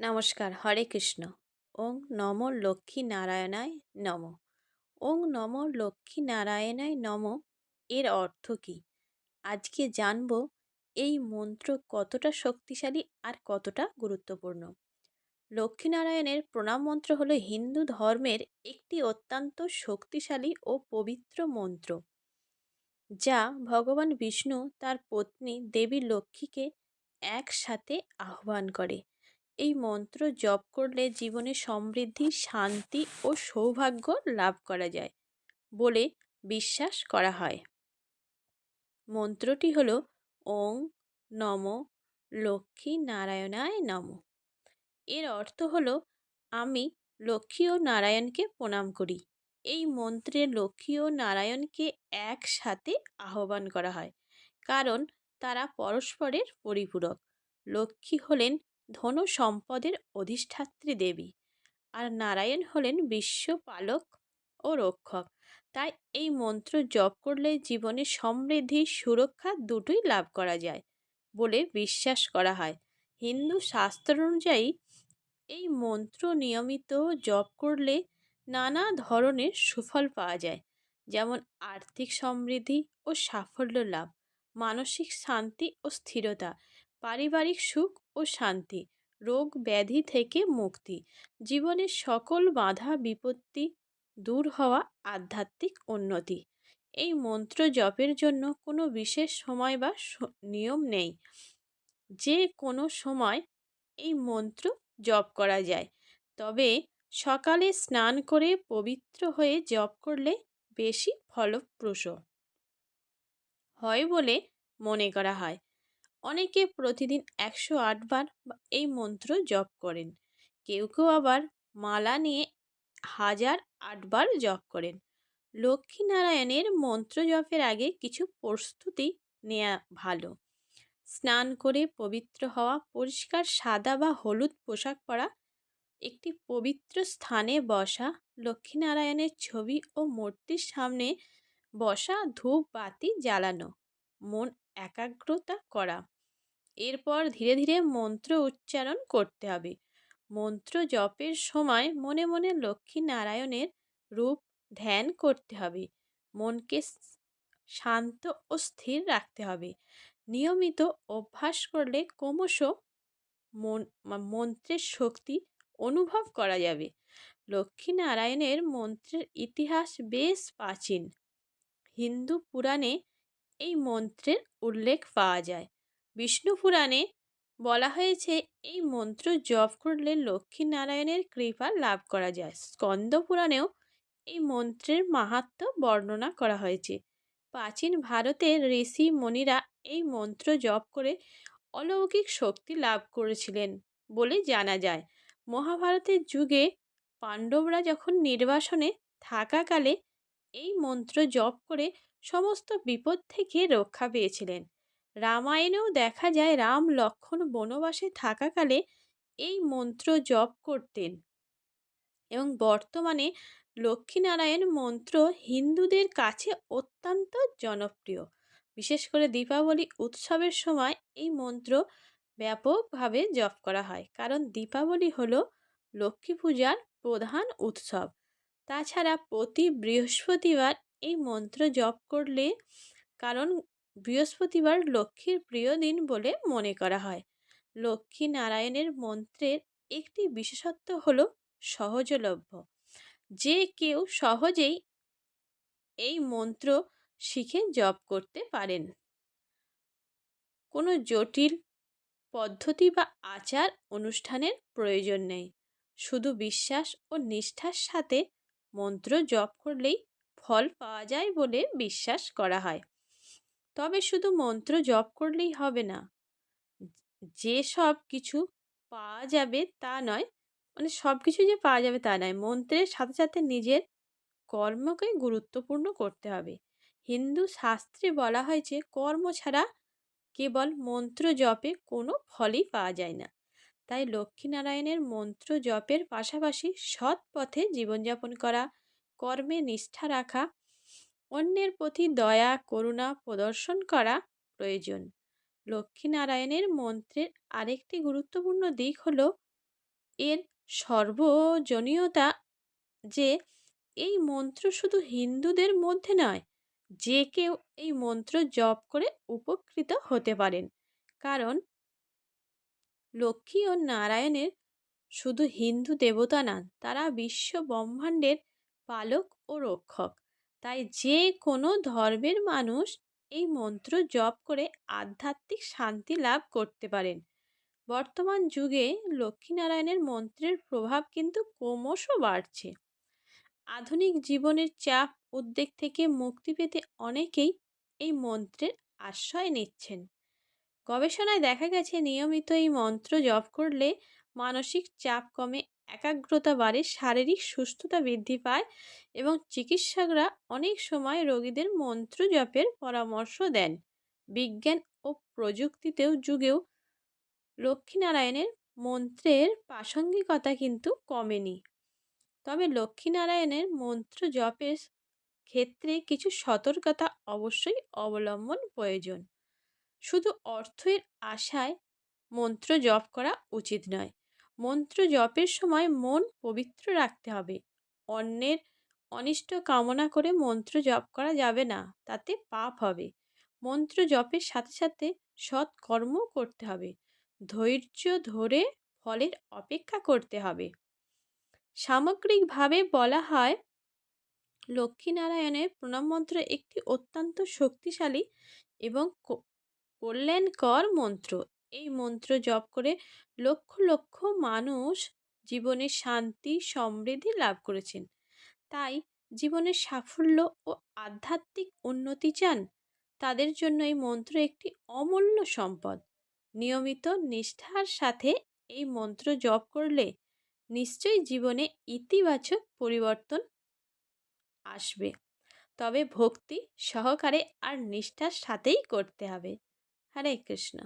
নমস্কার, হরে কৃষ্ণ। ওং নম লক্ষ্মী নারায়ণায় নম। ওং নম লক্ষ্মী নারায়ণায় নম এর অর্থ কী? আজকে জানব এই মন্ত্র কতটা শক্তিশালী আর কতটা গুরুত্বপূর্ণ। লক্ষ্মীনারায়ণের প্রণাম মন্ত্র হলো হিন্দু ধর্মের একটি অত্যন্ত শক্তিশালী ও পবিত্র মন্ত্র, যা ভগবান বিষ্ণু তার পত্নী দেবী লক্ষ্মীকে একসাথে আহ্বান করে। এই মন্ত্র জপ করলে জীবনে সমৃদ্ধি, শান্তি ও সৌভাগ্য লাভ করা যায় বলে বিশ্বাস করা হয়। মন্ত্রটি হল ওং নম লক্ষ্মী নারায়ণায় নম। এর অর্থ হল আমি লক্ষ্মী ও নারায়ণকে প্রণাম করি। এই মন্ত্রে লক্ষ্মী ও নারায়ণকে একসাথে আহ্বান করা হয় কারণ তারা পরস্পরের পরিপূরক। লক্ষ্মী হলেন ধনু সম্পদের অধিষ্ঠাত্রী দেবী। আর নারায়ণ হলেন বিশ্বপালক ও রক্ষক। তাই এই মন্ত্র জপ করলে জীবনে সমৃদ্ধি, সুরক্ষা দুটোই লাভ করা যায় বলে বিশ্বাস করা হয়। হিন্দু শাস্ত্র অনুযায়ী এই মন্ত্র নিয়মিত জপ করলে নানা ধরনের সুফল পাওয়া যায়। যেমন আর্থিক সমৃদ্ধি ও সাফল্য লাভ, মানসিক শান্তি ও স্থিরতা, পারিবারিক সুখ ও শান্তি, রোগ ব্যাধি থেকে মুক্তি। জীবনের সকল বাধা, বিপত্তি দূর হওয়া আধ্যাত্মিক উন্নতি। এই মন্ত্র জপের জন্য কোনো বিশেষ সময় বা নিয়ম নেই। যে কোনো সময় এই মন্ত্র জপ করা যায়। তবে সকালে স্নান করে পবিত্র হয়ে জপ করলে বেশি ফলপ্রসূ হয় বলে মনে করা হয়। অনেকে প্রতিদিন একশো আটবার এই মন্ত্র জপ করেন। কেউ কেউ আবার মালা নিয়ে হাজার আটবার জপ করেন। লক্ষ্মীনারায়ণের মন্ত্র জপের আগে কিছু প্রস্তুতি নেওয়া ভালো। স্নান করে পবিত্র হওয়া, পরিষ্কার সাদা বা হলুদ পোশাক পরা, একটি পবিত্র স্থানে বসা, লক্ষ্মীনারায়ণের ছবি ও মূর্তির সামনে বসা ধূপ বাতি জ্বালানো। মন একাগ্রতা করা। এরপর ধীরে ধীরে মন্ত্র উচ্চারণ করতে হবে। মন্ত্র জপের সময় মনে মনে লক্ষ্মী নারায়ণের রূপ ধ্যান করতে হবে। মনকে শান্ত ও স্থির রাখতে হবে। নিয়মিত অভ্যাস করলে ক্রমশ মন মন্ত্রের শক্তি অনুভব করা যাবে। লক্ষ্মীনারায়ণের মন্ত্রের ইতিহাস বেশ প্রাচীন। হিন্দু পুরাণে এই মন্ত্রের উল্লেখ পাওয়া যায়। বিষ্ণু পুরাণে বলা হয়েছে, এই মন্ত্র জপ করলে লক্ষ্মীনারায়ণের কৃপা লাভ করা যায়। স্কন্দ পুরাণেও এই মন্ত্রের মাহাত্ম বর্ণনা করা হয়েছে। প্রাচীন ভারতের ঋষি মণিরা এই মন্ত্র জপ করে অলৌকিক শক্তি লাভ করেছিলেন বলে জানা যায়। মহাভারতের যুগে পাণ্ডবরা যখন নির্বাসনে থাকাকালে এই মন্ত্র জপ করে সমস্ত বিপদ থেকে রক্ষা পেয়েছিলেন। রামায়ণেও দেখা যায় রাম লক্ষণ বনবাসে থাকাকালে এই মন্ত্র জপ করতেন এবং বর্তমানে লক্ষ্মীনারায়ণ মন্ত্র হিন্দুদের কাছে অত্যন্ত জনপ্রিয়। বিশেষ করে দীপাবলি উৎসবের সময় এই মন্ত্র ব্যাপকভাবে জপ করা হয়। কারণ দীপাবলি হল লক্ষ্মী পূজার প্রধান উৎসব। তাছাড়া প্রতি বৃহস্পতিবার এই মন্ত্র জপ করলে কারণ বৃহস্পতিবার লক্ষ্মীর প্রিয় দিন বলে মনে করা হয়। লক্ষ্মী নারায়ণের মন্ত্রের একটি বিশেষত্ব হল সহজলভ্য। যে কেউ সহজেই এই মন্ত্র শিখে জপ করতে পারেন। কোনো জটিল পদ্ধতি বা আচার অনুষ্ঠানের প্রয়োজন নেই। শুধু বিশ্বাস ও নিষ্ঠার সাথে মন্ত্র জপ করলেই ফল পাওয়া যায় বলে বিশ্বাস করা হয়। তবে শুধু মন্ত্র জপ করলেই হবে না। যে সব কিছু পাওয়া যাবে তা নয় মানে সব কিছু যে পাওয়া যাবে তা নয়, মন্ত্রের সাথে সাথে নিজের কর্মকে গুরুত্বপূর্ণ করতে হবে। হিন্দু শাস্ত্রে বলা হয়েছে কর্ম ছাড়া কেবল মন্ত্র জপে কোনো ফলই পাওয়া যায় না। তাই লক্ষ্মীনারায়ণের মন্ত্র জপের পাশাপাশি সৎ পথে জীবনযাপন করা কর্মে নিষ্ঠা রাখা, অন্যের প্রতি দয়া, করুণা প্রদর্শন করা প্রয়োজন। লক্ষ্মীনারায়ণের মন্ত্রের আরেকটি গুরুত্বপূর্ণ দিক হল এর সর্বজনীয়তা যে, এই মন্ত্র শুধু হিন্দুদের মধ্যে নয়, যে কেউ এই মন্ত্র জপ করে উপকৃত হতে পারেন। কারণ লক্ষ্মী ও নারায়ণের শুধু হিন্দু দেবতা নন তারা বিশ্ব ব্রহ্মাণ্ডের পালক ও রক্ষক। তাই যে কোনো ধর্মের মানুষ এই মন্ত্র জপ করে আধ্যাত্মিক শান্তি লাভ করতে পারেন। বর্তমান যুগে লক্ষ্মীনারায়ণের মন্ত্রের প্রভাব কিন্তু ক্রমশ বাড়ছে। আধুনিক জীবনের চাপ, উদ্বেগ থেকে মুক্তি পেতে অনেকেই এই মন্ত্রের আশ্রয় নিচ্ছেন। গবেষণায় দেখা গেছে, নিয়মিত এই মন্ত্র জপ করলে মানসিক চাপ কমে একাগ্রতা বাড়ে, শারীরিক সুস্থতা বৃদ্ধি পায় এবং চিকিৎসকরা অনেক সময় রোগীদের মন্ত্র জপের পরামর্শ দেন। বিজ্ঞান ও প্রযুক্তিতেও যুগেও লক্ষ্মীনারায়ণের মন্ত্রের প্রাসঙ্গিকতা কিন্তু কমেনি। তবে লক্ষ্মীনারায়ণের মন্ত্র জপের ক্ষেত্রে কিছু সতর্কতা অবশ্যই অবলম্বন প্রয়োজন। শুধু অর্থের আশায় মন্ত্র জপ করা উচিত নয়। মন্ত্র জপের সময় মন পবিত্র রাখতে হবে। অন্যের অনিষ্ট কামনা করে মন্ত্র জপ করা যাবে না, তাতে পাপ হবে। মন্ত্র জপের সাথে সাথে সৎ কর্ম করতে হবে। ধৈর্য ধরে ফলের অপেক্ষা করতে হবে। সামগ্রিকভাবে বলা হয়, লক্ষ্মীনারায়ণের প্রণাম মন্ত্র একটি অত্যন্ত শক্তিশালী এবং কল্যাণকর মন্ত্র। এই মন্ত্র জপ করে লক্ষ লক্ষ মানুষ জীবনে শান্তি, সমৃদ্ধি লাভ করেছেন। তাই জীবনের সাফল্য ও আধ্যাত্মিক উন্নতি চান। তাদের জন্য এই মন্ত্র একটি অমূল্য সম্পদ। নিয়মিত নিষ্ঠার সাথে এই মন্ত্র জপ করলে নিশ্চয়ই জীবনে ইতিবাচক পরিবর্তন আসবে। তবে ভক্তি সহকারে আর নিষ্ঠার সাথেই করতে হবে। হরে কৃষ্ণ।